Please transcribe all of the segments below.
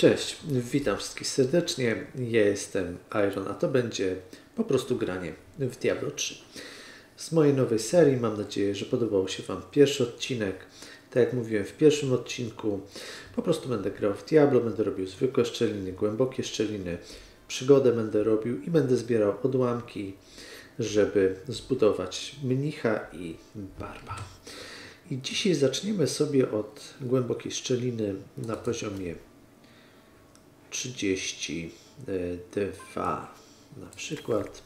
Cześć, witam wszystkich serdecznie. Ja jestem Iron, a to będzie po prostu granie w Diablo 3. Z mojej nowej serii mam nadzieję, że podobał się Wam pierwszy odcinek. Tak jak mówiłem w pierwszym odcinku, po prostu będę grał w Diablo, będę robił zwykłe szczeliny, głębokie szczeliny, przygodę będę robił i będę zbierał odłamki, żeby zbudować mnicha i barba. I dzisiaj zaczniemy sobie od głębokiej szczeliny na poziomie 32 na przykład.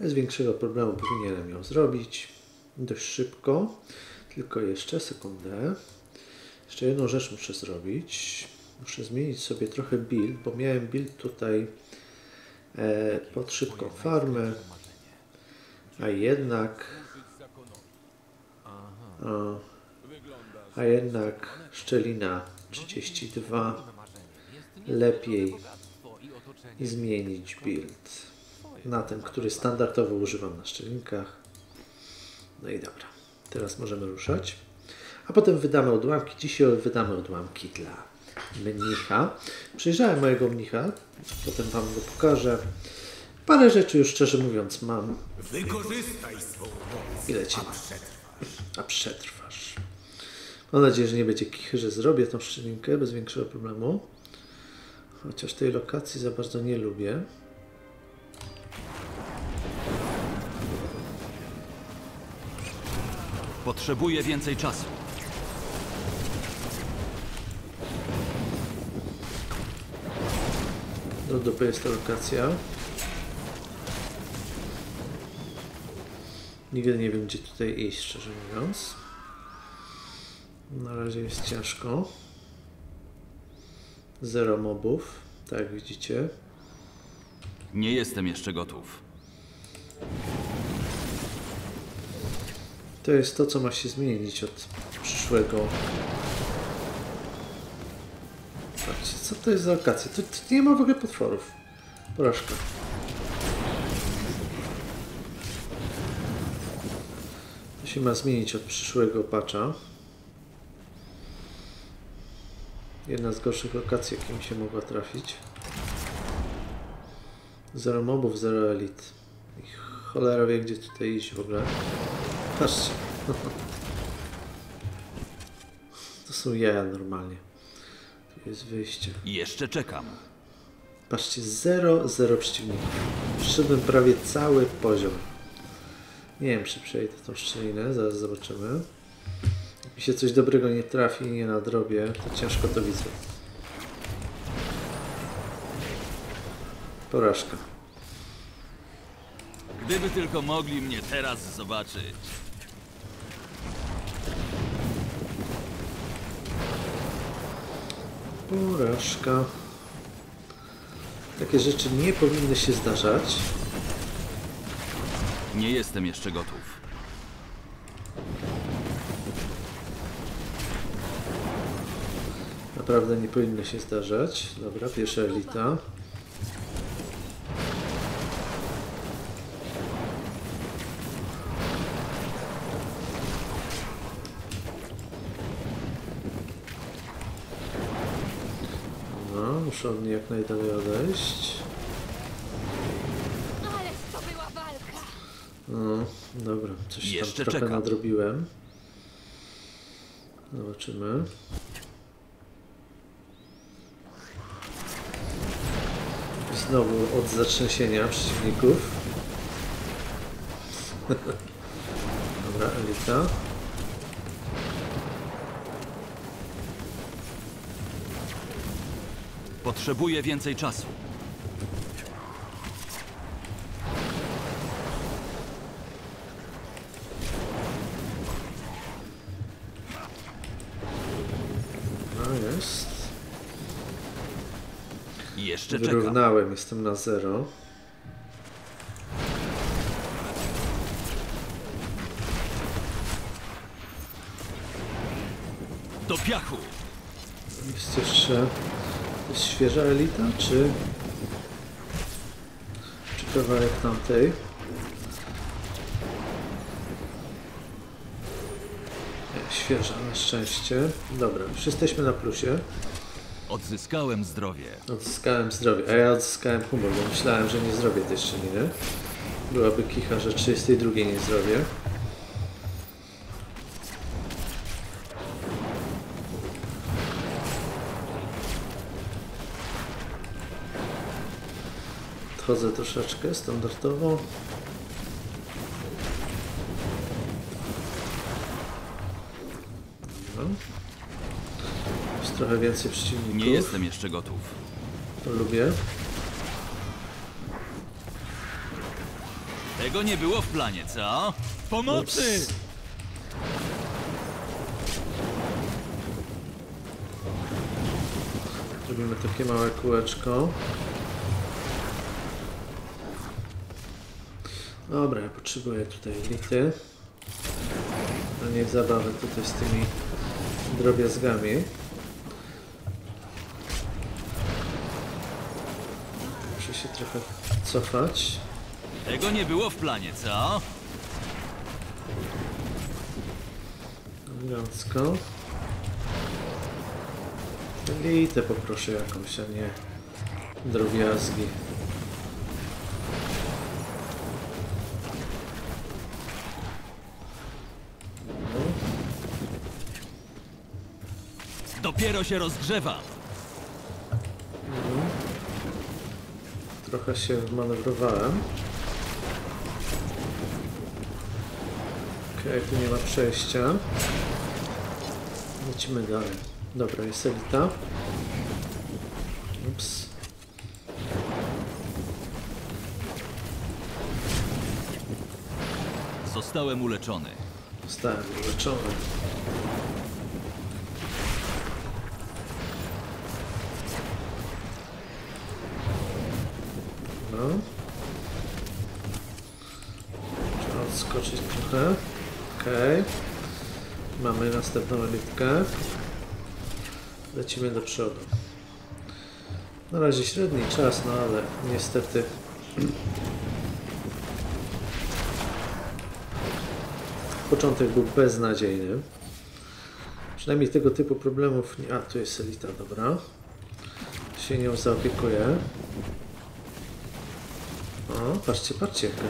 Bez większego problemu powinienem ją zrobić dość szybko. Tylko jeszcze sekundę. Jeszcze jedną rzecz muszę zrobić. Muszę zmienić sobie trochę build, bo miałem build tutaj e, pod szybką farmę. A jednak a, a jednak szczelina 32 lepiej zmienić build na ten, który standardowo używam na szczelinkach. No i dobra, teraz możemy ruszać. A potem wydamy odłamki. Dzisiaj wydamy odłamki dla mnicha. Przejrzałem mojego mnicha, potem Wam go pokażę. Parę rzeczy już szczerze mówiąc mam. Wykorzystaj swą moc, Ile Cię a przetrwasz. A przetrwasz. Mam nadzieję, że nie będzie kichy, że zrobię tą szczelinkę bez większego problemu. Chociaż tej lokacji za bardzo nie lubię. Potrzebuję więcej czasu. Do dupy jest ta lokacja. Nigdy nie wiem, gdzie tutaj iść, szczerze mówiąc. Na razie jest ciężko. Zero mobów, tak jak widzicie. Nie jestem jeszcze gotów. To jest to, co ma się zmienić od przyszłego. Patrzcie, co to jest za lokacja? Tu, tu nie ma w ogóle potworów. Porażka. To się ma zmienić od przyszłego patcha. Jedna z gorszych lokacji, jakie mi się mogła trafić. Zero mobów, zero elit. I cholera wie, gdzie tutaj iść w ogóle. Patrzcie. To są jaja normalnie. Tu jest wyjście. Jeszcze czekam. Patrzcie, 0, 0 przeciwników. Przyszedłem prawie cały poziom. Nie wiem, czy przejdę tą szczelinę, zaraz zobaczymy. Mi się coś dobrego nie trafi i nie nadrobię, to ciężko to widzę. Porażka. Gdyby tylko mogli mnie teraz zobaczyć. Porażka. Takie rzeczy nie powinny się zdarzać. Nie jestem jeszcze gotów. Naprawdę nie powinny się zdarzać. Dobra, pierwsza elita. No, muszę od niej jak najdalej odejść. Ale to była walka! No, dobra, coś tam Jeszcze trochę czekam. nadrobiłem. Zobaczymy. Znowu od zatrzęsienia przeciwników. Dobra, elita. Potrzebuję więcej czasu. No jest. Jeszcze. Wyrównałem, jestem na zero. Do piachu! Jest jeszcze... To jest świeża elita, czy... Czy kawałek tamtej? Świeża, na szczęście. Dobra, już jesteśmy na plusie. Odzyskałem zdrowie. Odzyskałem zdrowie, a ja odzyskałem humor, bo myślałem, że nie zrobię tej szczeliny. Byłaby kicha, że 32 nie zrobię. Odchodzę troszeczkę standardowo. No. Trochę więcej przeciwników. Nie jestem jeszcze gotów. To lubię. Tego nie było w planie, co? Pomocy! Ups. Zrobimy takie małe kółeczko. Dobra, ja potrzebuję tutaj elity. A nie zabawę tutaj z tymi drobiazgami. Się trochę cofać. Tego nie było w planie, co? Elegancko. Elitę poproszę jakąś, a nie drobiazgi. Dopiero się rozgrzewam. Trochę się manewrowałem. Okej, tu nie ma przejścia. Lecimy dalej. Dobra, jest elita. Ups. Zostałem uleczony. Zostałem uleczony. No. Trzeba odskoczyć trochę. Okej. Następną elitkę. Lecimy do przodu. Na razie średni czas, no ale niestety początek był beznadziejny. Przynajmniej tego typu problemów nie... A, tu jest elita, dobra. Się nią zaopiekuję. O, patrzcie, patrzcie jaka,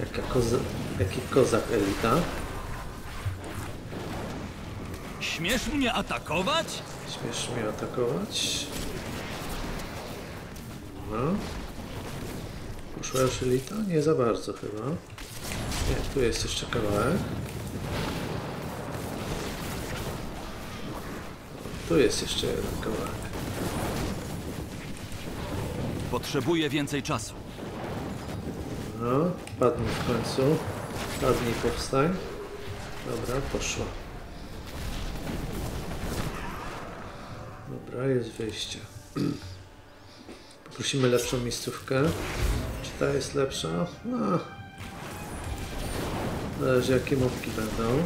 jaka koza, jaki kozak elita. Śmiesz mnie atakować? Śmiesz mnie atakować. No. Poszła już elita? Nie za bardzo chyba. Nie, tu jest jeszcze kawałek. Tu jest jeszcze jeden kawałek. Potrzebuję więcej czasu. No, padnij w końcu. Padnij, powstań. Dobra, poszło. Dobra, jest wyjście. Poprosimy lepszą miejscówkę. Czy ta jest lepsza? No. Zależy jakie mówki będą.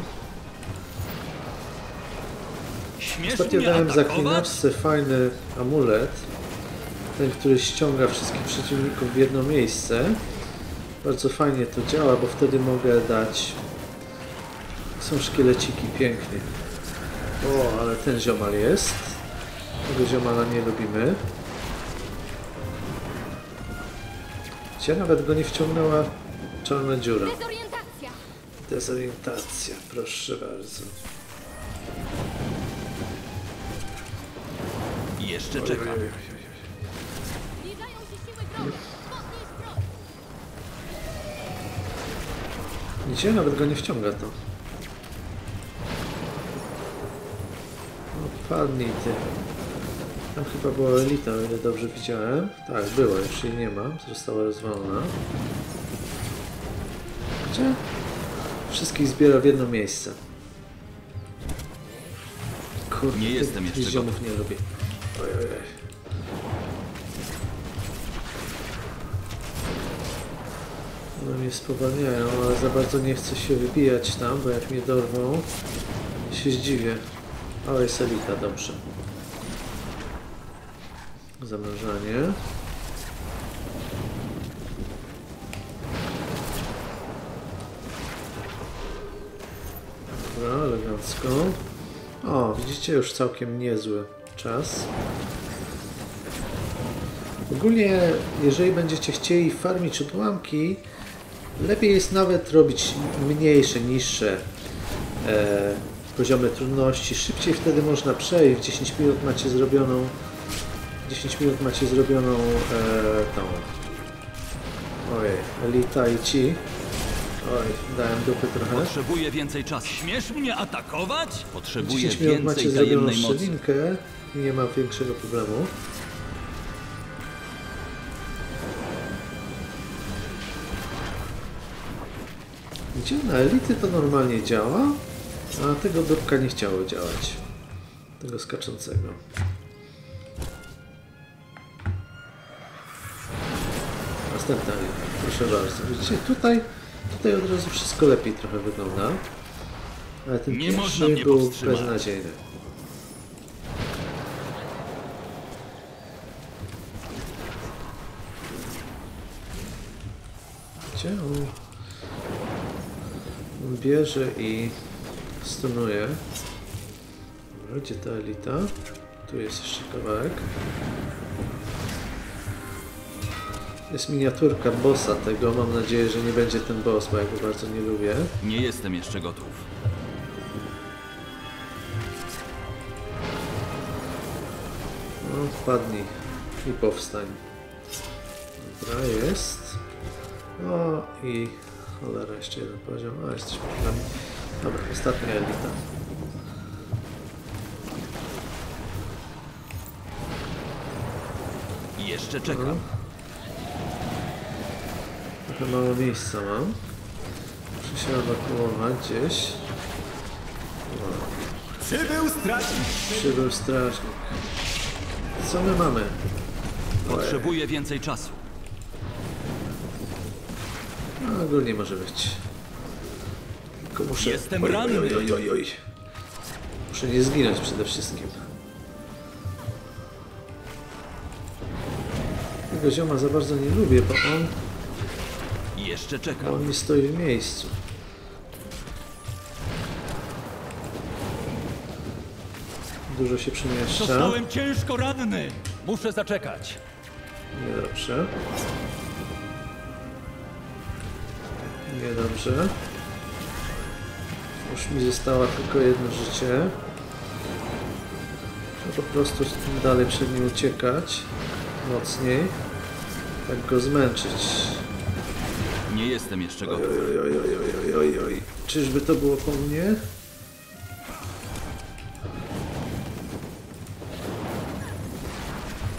Ostatnio dałem zaklinaczce fajny amulet. Ten, który ściąga wszystkich przeciwników w jedno miejsce. Bardzo fajnie to działa, bo wtedy mogę dać... Są szkieleciki, pięknie. O, ale ten ziomal jest. Tego ziomala nie lubimy. Gdzie nawet go nie wciągnęła czarna dziura. Dezorientacja! Dezorientacja, proszę bardzo. Jeszcze czekam. Gdzie nawet go nie wciąga to? Padnij ty. Tam chyba była elita, o ile dobrze widziałem. Tak, była, już jej nie ma. Została rozwalona. Gdzie? Wszystkich zbiera w jedno miejsce. Kurde, Nie jestem tych jeszcze ziomów nie lubię. Oj, oj, oj. No mnie spowalniają, ale za bardzo nie chcę się wybijać tam, bo jak mnie dorwą, się zdziwię. O, jest elita, dobrze. Zamrażanie. Dobra, elegancko. O, widzicie, już całkiem niezły czas. Ogólnie, jeżeli będziecie chcieli farmić odłamki, lepiej jest nawet robić mniejsze, niższe e, poziomy trudności. Szybciej wtedy można przejść. W 10 minut macie zrobioną 10 minut macie zrobioną e, tą ojej, Elita i ci. Oj, dałem dupy trochę. Potrzebuję więcej czasu. Śmiesz mnie atakować? Potrzebuję 10 minut macie więcej zrobioną tajemnej mocy. szczelinkę nie ma większego problemu. Gdzie na elity to normalnie działa, a tego dupka nie chciało działać. Tego skaczącego. Następna elita, proszę bardzo. Widzicie, tutaj, tutaj od razu wszystko lepiej trochę wygląda. Ale ten Nie można mnie był powstrzymać. beznadziejny. Gdzie on? On bierze i stunuje. Dobra, gdzie ta elita? Tu jest jeszcze kawałek. Jest miniaturka bossa tego. Mam nadzieję, że nie będzie ten boss, bo ja go bardzo nie lubię. Nie jestem jeszcze gotów. No, wpadnij i powstań. Dobra, jest. O i cholera, jeszcze jeden poziom. A, jesteśmy tam. Dobra, ostatnia elita. I jeszcze czekam. Trochę mało miejsca mam. Muszę się ewakuować gdzieś. Przybył strażnik. Przybył strażnik. Co my mamy? Potrzebuję więcej czasu. No, ogólnie może być. Tylko muszę... Jestem oj, ranny. Oj, oj, oj, oj. Muszę nie zginąć przede wszystkim. Tego zioma za bardzo nie lubię, bo on, jeszcze on mi stoi w miejscu. Dużo się przemieszcza. Zostałem ciężko ranny. Muszę zaczekać. Niedobrze. Niedobrze. Już mi zostało tylko jedno życie. Muszę po prostu dalej przed nim uciekać. Mocniej. Tak go zmęczyć. Nie jestem jeszcze gotów. Oj, oj, oj, oj, oj, oj. Czyżby to było po mnie?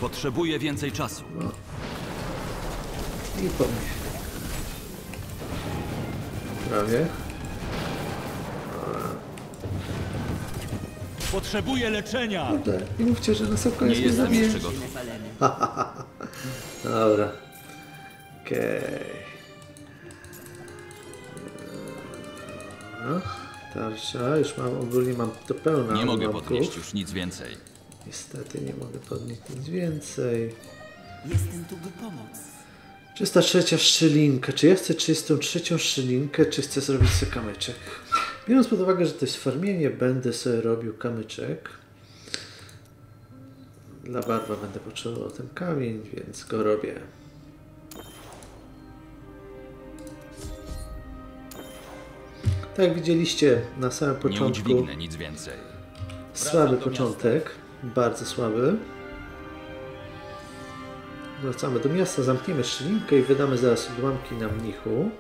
Potrzebuję więcej czasu. No. I po mnie. Prawie. Potrzebuję leczenia! Kurde, i mówcie, że na sam koniec nie, jestem jeszcze gotów. Dobra. Okej. Okay. 20. Już mam, ogólnie mam to pełna. Nie mogę podnieść już nic więcej. Niestety nie mogę podnieść nic więcej. Jestem tu by pomóc. 303 szczelinka. Czy ja chcę 303 szczelinkę, czy chcę zrobić sobie kamyczek? Biorąc pod uwagę, że to jest farmienie, będę sobie robił kamyczek. Dla barwa będę potrzebował ten kamień, więc go robię. Tak jak widzieliście na samym Nie początku, udźwignę nic więcej. słaby początek, bardzo słaby. Wracamy do miasta, zamkniemy szczelinkę i wydamy zaraz odłamki na mnichu.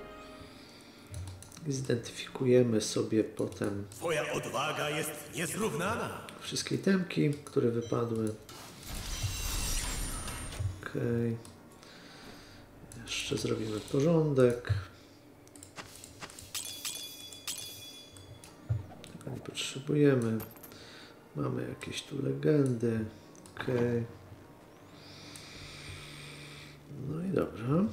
I zidentyfikujemy sobie potem Twoja odwaga jest niezrównana. wszystkie temki, które wypadły. Okej. Jeszcze zrobimy porządek. Nie potrzebujemy. Mamy jakieś tu legendy. Okej. No i dobrze.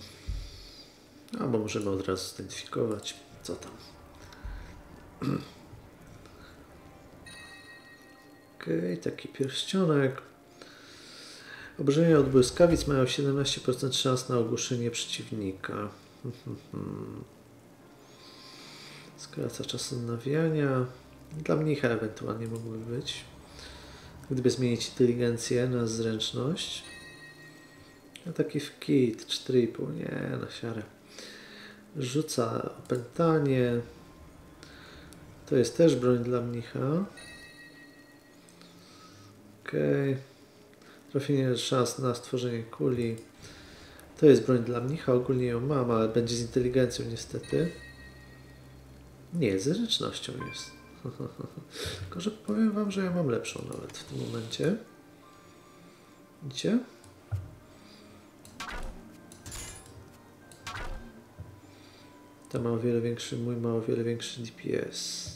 Albo możemy od razu zidentyfikować, co tam. Okej, taki pierścionek. Obrażenia od błyskawic mają 17% szans na ogłuszenie przeciwnika. Skraca czas nawiania. Dla mnicha ewentualnie mogłyby być. Gdyby zmienić inteligencję na zręczność. No taki w kit, 4,5, nie, na siarę. Rzuca opętanie. To jest też broń dla mnicha. Okej. Trafienie szans na stworzenie kuli. To jest broń dla mnicha, ogólnie ją mam, ale będzie z inteligencją niestety. Nie, z zręcznością jest. Tylko, że powiem Wam, że ja mam lepszą nawet w tym momencie. Widzicie? To ma o wiele większy, mój ma o wiele większy DPS.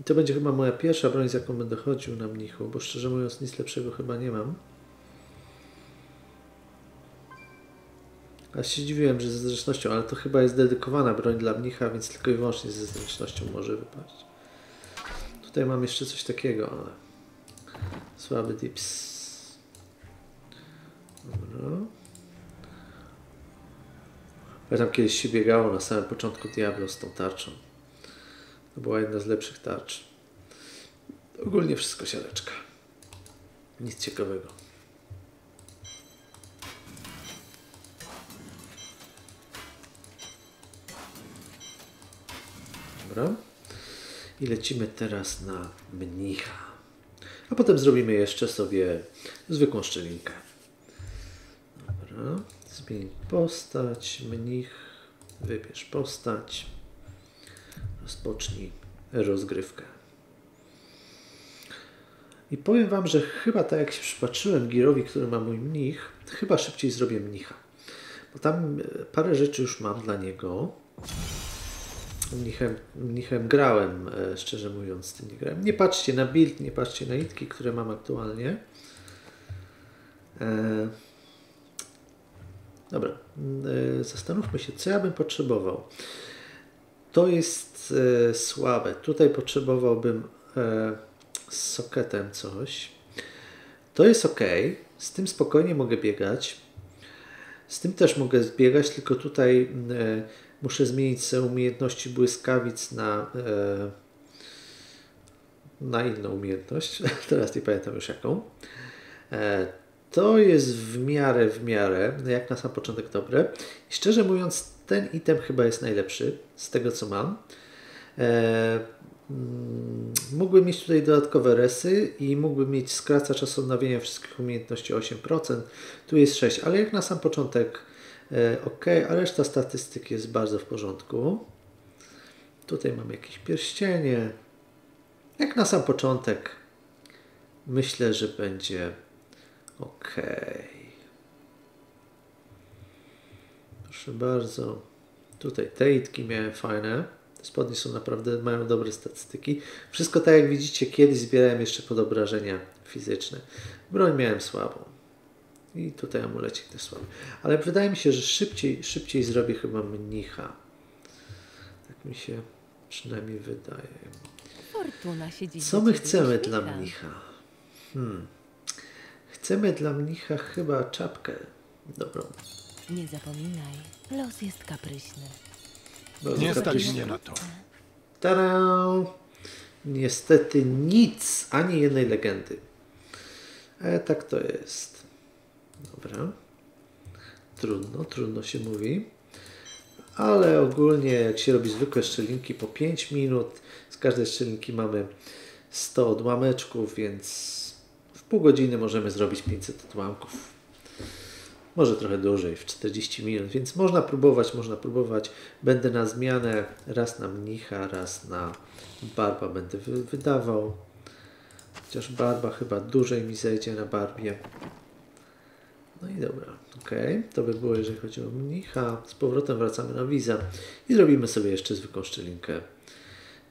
I to będzie chyba moja pierwsza broń, z jaką będę chodził na mnichu, bo szczerze mówiąc nic lepszego chyba nie mam. A się dziwiłem, że ze zręcznością, ale to chyba jest dedykowana broń dla mnicha, więc tylko i wyłącznie ze zręcznością może wypaść. Tutaj mam jeszcze coś takiego, ale słaby dips. Dobra. Pamiętam kiedyś się biegało na samym początku Diablo z tą tarczą. To była jedna z lepszych tarcz. Ogólnie wszystko siareczka. Nic ciekawego. Dobra. I lecimy teraz na mnicha. A potem zrobimy jeszcze sobie zwykłą szczelinkę. Dobra. Zmień postać, mnich. Wybierz postać. Rozpocznij rozgrywkę. I powiem Wam, że chyba tak jak się przypatrzyłem Girowi, który ma mój mnich, chyba szybciej zrobię mnicha. Bo tam e, parę rzeczy już mam dla niego. Mnichem, mnichem grałem, e, szczerze mówiąc, nie grałem. Nie patrzcie na build, nie patrzcie na itki, które mam aktualnie. E, dobra, e, zastanówmy się, co ja bym potrzebował. To jest słabe. Tutaj potrzebowałbym z sokietem coś. To jest ok. Z tym spokojnie mogę biegać. Z tym też mogę zbiegać, tylko tutaj muszę zmienić sobie umiejętności błyskawic na, e, na inną umiejętność. Teraz nie pamiętam już jaką. E, to jest w miarę, w miarę, no jak na sam początek dobre. I szczerze mówiąc, ten item chyba jest najlepszy z tego co mam. E, mm, mógłbym mieć tutaj dodatkowe resy i mógłbym mieć skraca czas odnawiania wszystkich umiejętności 8%. Tu jest 6, ale jak na sam początek ok, a reszta statystyk jest bardzo w porządku. Tutaj mam jakieś pierścienie. Jak na sam początek myślę, że będzie ok. Proszę bardzo. Tutaj te itki miałem fajne. Spodnie są naprawdę, mają dobre statystyki. Wszystko tak jak widzicie, kiedyś zbierałem jeszcze pod obrażenia fizyczne. Broń miałem słabą. I tutaj amulecik też słaby. Ale wydaje mi się, że szybciej, szybciej zrobię chyba mnicha. Tak mi się przynajmniej wydaje. Fortuna siedzi Co my chcemy dla mnicha? Hmm. Chcemy dla mnicha chyba czapkę dobrą. Nie zapominaj, los jest kapryśny. Bo Nie stać kapryśny. mnie na to. Tada! Niestety nic, ani jednej legendy. E, tak to jest. Dobra. Trudno, trudno się mówi. Ale ogólnie jak się robi zwykłe szczelinki po 5 minut, z każdej szczelinki mamy 100 odłameczków, więc w pół godziny możemy zrobić 500 odłamków. Może trochę dłużej, w 40 minut, więc można próbować, można próbować. Będę na zmianę raz na mnicha, raz na barba będę wy wydawał. Chociaż barba chyba dłużej mi zejdzie na barbie. No i dobra, ok. To by było, jeżeli chodzi o mnicha. Z powrotem wracamy na wiza i zrobimy sobie jeszcze zwykłą szczelinkę.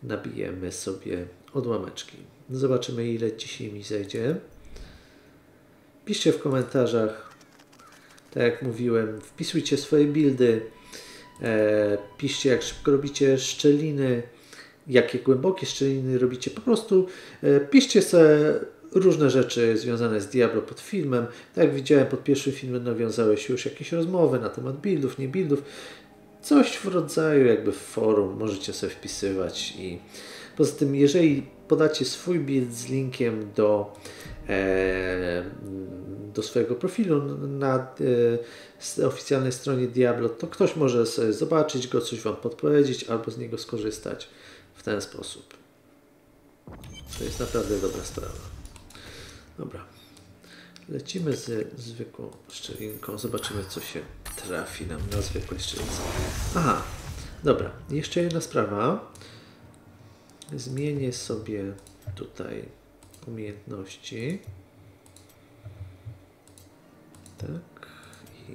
Nabijemy sobie odłameczki. Zobaczymy, ile dzisiaj mi zejdzie. Piszcie w komentarzach, tak jak mówiłem, wpisujcie swoje buildy, e, piszcie jak szybko robicie szczeliny, jakie głębokie szczeliny robicie. Po prostu e, piszcie sobie różne rzeczy związane z Diablo pod filmem. Tak jak widziałem, pod pierwszym filmem nawiązały się już jakieś rozmowy na temat buildów, nie buildów. Coś w rodzaju jakby forum możecie sobie wpisywać i Poza tym, jeżeli podacie swój build z linkiem do, e, do swojego profilu na e, oficjalnej stronie Diablo, to ktoś może sobie zobaczyć go, coś Wam podpowiedzieć albo z niego skorzystać w ten sposób. To jest naprawdę dobra sprawa. Dobra. Lecimy ze zwykłą szczelinką. Zobaczymy, co się trafi nam na zwykłej szczelince. Aha, dobra. Jeszcze jedna sprawa. Zmienię sobie tutaj umiejętności. Tak. I,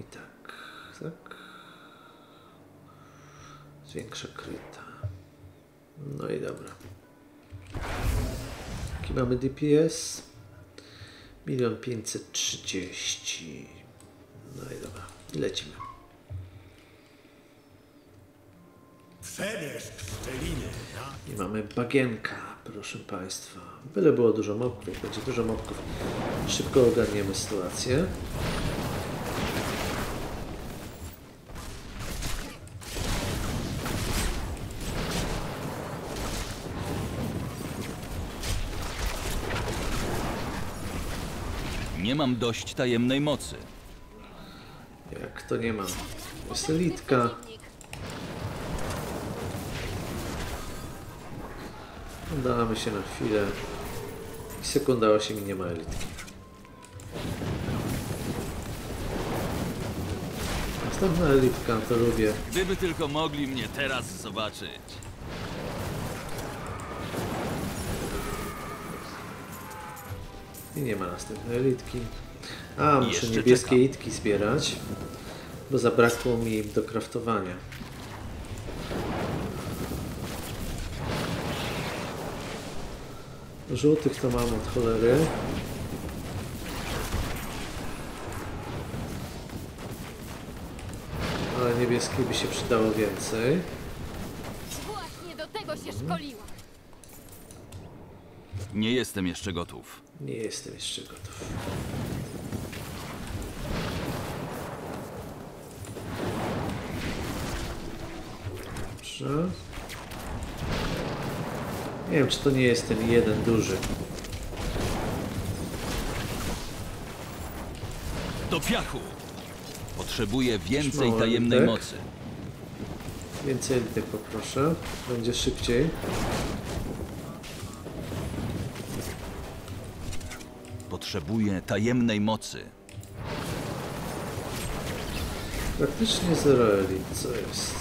i tak. Tak. Zwiększa kryta. No i dobra. Jaki mamy DPS? 1 530. No i dobra. Lecimy. I mamy bagienka, proszę Państwa. Byle było dużo mobków, jak będzie dużo mobków, szybko ogarniemy sytuację. Nie mam dość tajemnej mocy. Jak to nie ma. Jest elitka. Się na chwilę. I sekunda 8 i nie ma elitki. Następna elitka, to lubię. Gdyby tylko mogli mnie teraz zobaczyć. I nie ma następnej elitki. A, muszę Jeszcze niebieskie czekam. itki zbierać, bo zabrakło mi do kraftowania. Żółtych to mam od cholery. Ale niebieskie by się przydało więcej. Właśnie do tego się szkoliłam. Nie jestem jeszcze gotów. Nie jestem jeszcze gotów. Dobrze. Nie wiem, czy to nie jest ten jeden duży. Do piachu! Potrzebuję więcej Mały tajemnej tak? mocy. Więcej litek poproszę. Będzie szybciej. Potrzebuję tajemnej mocy. Praktycznie zero elit. Co jest?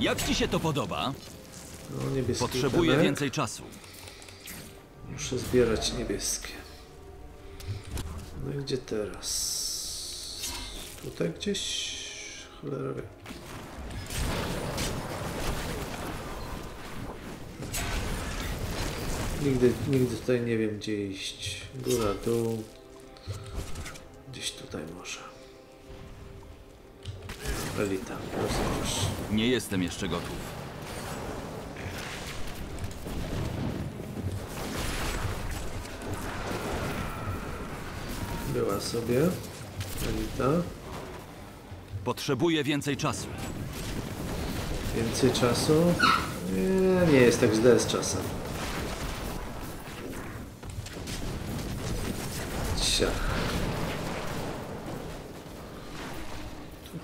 Jak ci się to podoba? No, niebieskie Potrzebuję itemek. więcej czasu. Muszę zbierać niebieskie. No i gdzie teraz? Tutaj gdzieś? Cholera wie. Nigdy, nigdy tutaj nie wiem gdzie iść. Góra, dół. Gdzieś tutaj może. Elita, rozumiesz. Nie jestem jeszcze gotów. Była sobie. Elita. Potrzebuję więcej czasu. Więcej czasu? Nie, nie jest tak źle z czasem.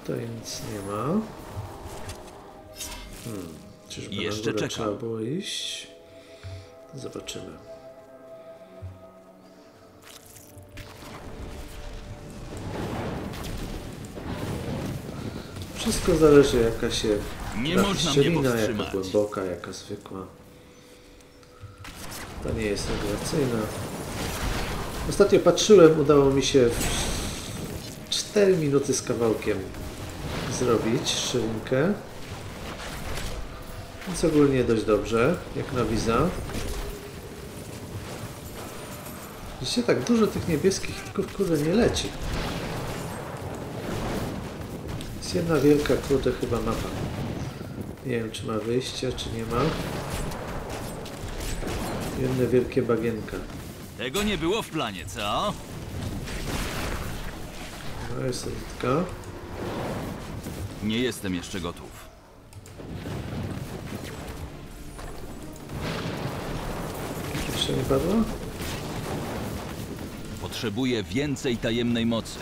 Tutaj nic nie ma. Hmm. Czyżby Jeszcze na trzeba było iść? Zobaczymy. Wszystko zależy jaka się Nie można szczelina, jaka głęboka, jaka zwykła. Ta nie jest regulacyjna. Ostatnio patrzyłem, udało mi się w 4 minuty z kawałkiem zrobić szczelinkę. Więc ogólnie dość dobrze, jak na wiza. Widzicie, tak dużo tych niebieskich tylko kurde nie leci. Jest jedna wielka kurde chyba mapa. Nie wiem czy ma wyjście, czy nie ma. Jedne wielkie bagienka. Tego nie było w planie, co? No jest elitka. Nie jestem jeszcze gotów. Jeszcze nie padło? Potrzebuję więcej tajemnej mocy.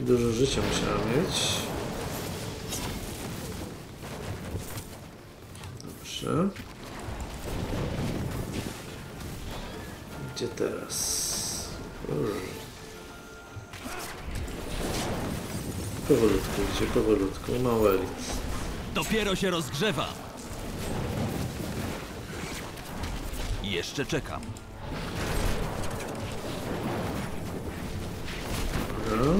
I dużo życia musiała mieć. Dobrze. Gdzie teraz? Powolutku, idzie powolutku. Mały elit. Dopiero się rozgrzewa. Jeszcze czekam. Dobra.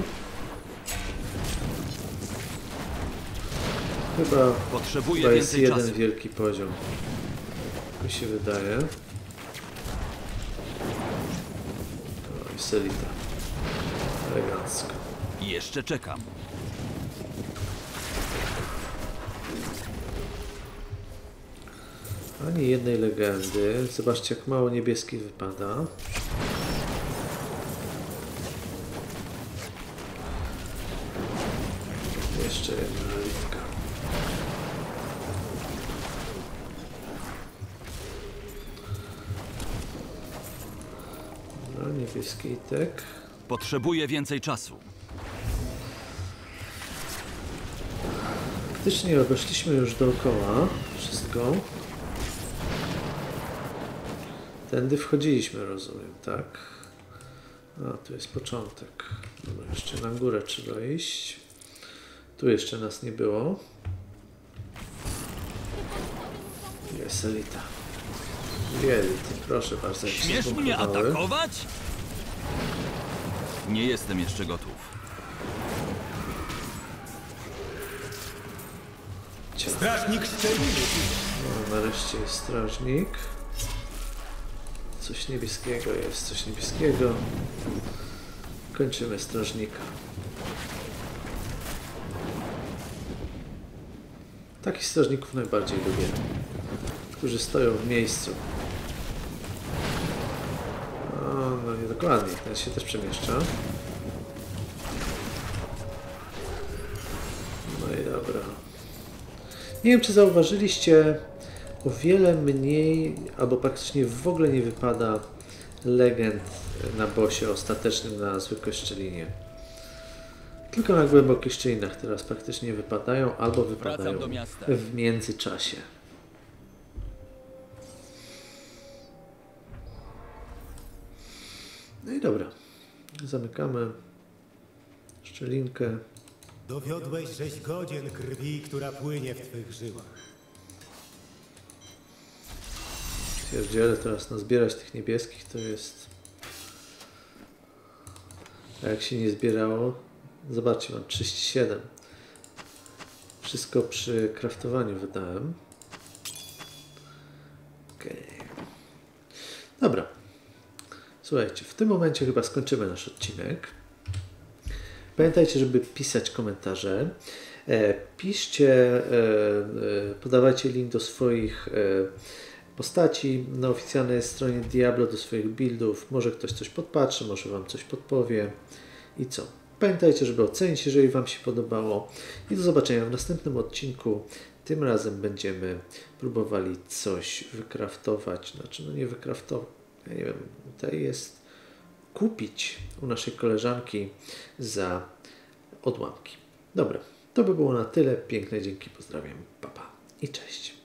Chyba Potrzebuję to jest więcej jeden czasu. wielki poziom. Tak mi się wydaje. To jest elita. Elegancko. Jeszcze czekam. Ani jednej legendy. Zobaczcie, jak mało niebieskich wypada. Jeszcze jedna elitka. No, niebieski tek. Potrzebuję więcej czasu. Faktycznie obeszliśmy już dookoła wszystko. Tędy wchodziliśmy, rozumiem, tak? A, tu jest początek. Dobra, jeszcze na górę trzeba iść. Tu jeszcze nas nie było. Jest elita. Dwie elity, proszę bardzo. jak się Śmiesz mnie atakować? Nie jestem jeszcze gotów. Strażnik szczeliny. No, nareszcie jest strażnik. Coś niebieskiego jest, coś niebieskiego. Kończymy strażnika. Takich strażników najbardziej lubię. Którzy stoją w miejscu. No, no nie dokładnie, ten się też przemieszcza. No i dobra. Nie wiem, czy zauważyliście, o wiele mniej, albo praktycznie w ogóle nie wypada legend na bosie ostatecznym na zwykłej szczelinie. Tylko na głębokich szczelinach teraz praktycznie wypadają, albo wypadają w międzyczasie. No i dobra. Zamykamy szczelinkę. Dowiodłeś żeś godzien krwi, która płynie w twych żyłach. Pierdziele, teraz nazbierać tych niebieskich to jest... A jak się nie zbierało? Zobaczcie, mam 37. Wszystko przy kraftowaniu wydałem. Okej. Dobra. Słuchajcie, w tym momencie chyba skończymy nasz odcinek. Pamiętajcie, żeby pisać komentarze. E, piszcie, e, e, podawajcie link do swoich e, postaci na oficjalnej stronie Diablo, do swoich buildów. Może ktoś coś podpatrzy, może Wam coś podpowie. I co? Pamiętajcie, żeby ocenić, jeżeli Wam się podobało. I do zobaczenia w następnym odcinku. Tym razem będziemy próbowali coś wykraftować. Znaczy, no nie wykraftować. Ja nie wiem, tutaj jest kupić u naszej koleżanki za odłamki. Dobra, to by było na tyle. Piękne dzięki, pozdrawiam, papa i cześć.